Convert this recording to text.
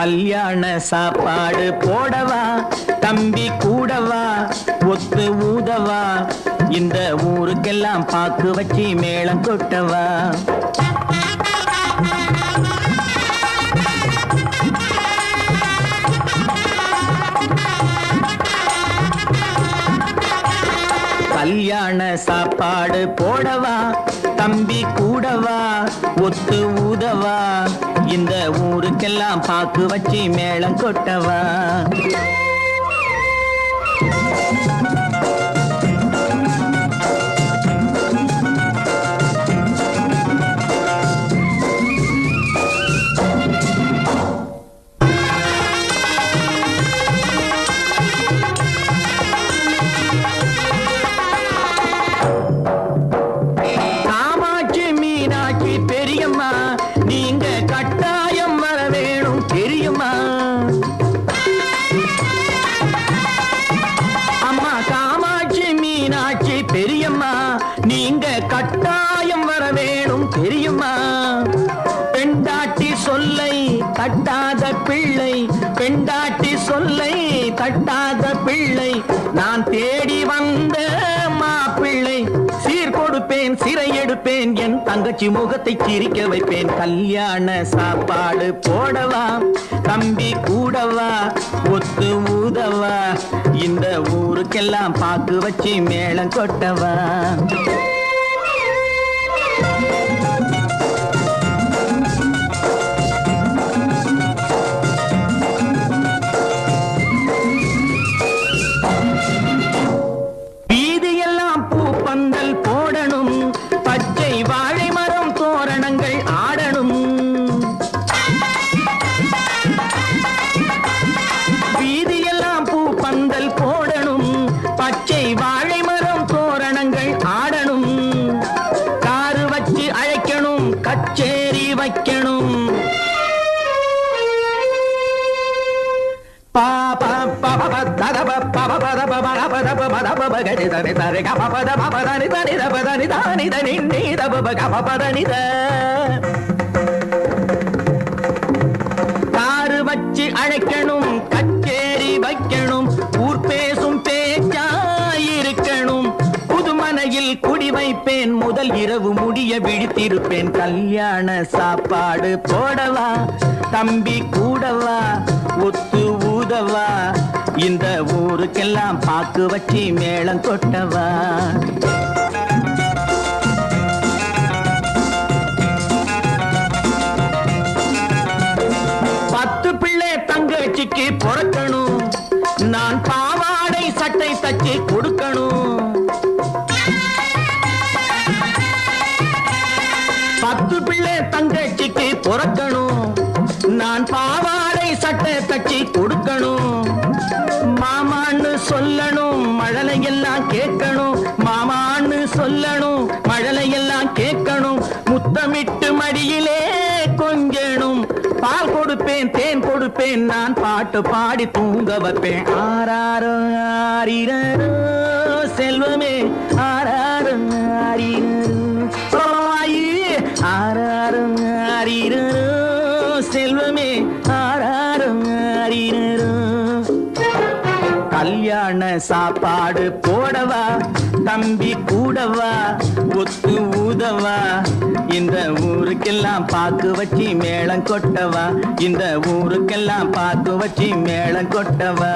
கல்யாண சாப்பாடு போடவா? தம்பி கூடவா? ஒத்து ஊதவா? இந்த ஊருக்கெல்லாம் பாக்கு வச்சு மேளம் கொட்டவா? கல்யாண சாப்பாடு போடவா? தம்பி கூடவா? ஒத்து ஊதவா? இந்த ஊருக்கெல்லாம் பாக்கு வச்சு மேளம் கொட்டவா? பெண்டாட்டி சொல்லை தட்டாத பிள்ளை பெண்டாட்டி சொல்லை தட்டாத பிள்ளை. நான் தேடி வந்த மாப்பிள்ளை சீர் கொடுப்பேன் சிறை எடுப்பேன் என் தங்கச்சி முகத்தை சிரிக்க வைப்பேன். கல்யாண சாப்பாடு போடவா தம்பி கூடவா ஒத்து ஊதவா இந்த ஊருக்கெல்லாம் பாக்கு வச்சு மேளம் கொட்டவா? வீதியெல்லாம் பதப மரபதப மரப பகடி தனி தரி கப பத பப தனி தனி தப தனி தானி தனி நீ தப கப பத நித காரு வச்சு அழைக்கணும் கச்சேரி வைக்கணும் ஊர் பேசும் பேச்சாயிருக்கணும். புதுமனையில் குடி வைப்பேன் முதல் இரவு முடிய விழித்திருப்பேன் கல்யாண சாப்பாடு போடவா தம்பி கூடவா ஒத்து ஊதவா இந்த ஊருக்கெல்லாம் பாக்கு வச்சு மேளம் கொட்டவா? பத்து பிள்ளை தங்கச்சிக்கு பொறக்கணும். நான் பாவாடை சட்டை தச்சு கொடுக்கணும். பத்து பிள்ளை தங்கச்சிக்கு பொறக்கணும். நான் பாவாடை சட்டை தச்சு கொடுக்கணும். மாமான்னு சொல்லணும் மழலையெல்லாம் கேட்கணும். மாமான்னு சொல்லணும் மழலையெல்லாம் கேட்கணும். முத்தமிட்டு மடியிலே கொஞ்சணும். பால் கொடுப்பேன் தேன் கொடுப்பேன் நான் பாட்டு பாடி தூங்க வைப்பேன். ஆறாரோ ஆரிரோ செல்வமே ஆராரோ ஆரிரோ ஆயி ஆராரோ செல்வமே. கல்யாண சாப்பாடு போடவா? தம்பி கூடவா? ஒத்து ஊதவா? இந்த ஊருக்கெல்லாம் பாக்கு வச்சு மேளம் கொட்டவா? இந்த ஊருக்கெல்லாம் பாக்கு வச்சு மேளம் கொட்டவா?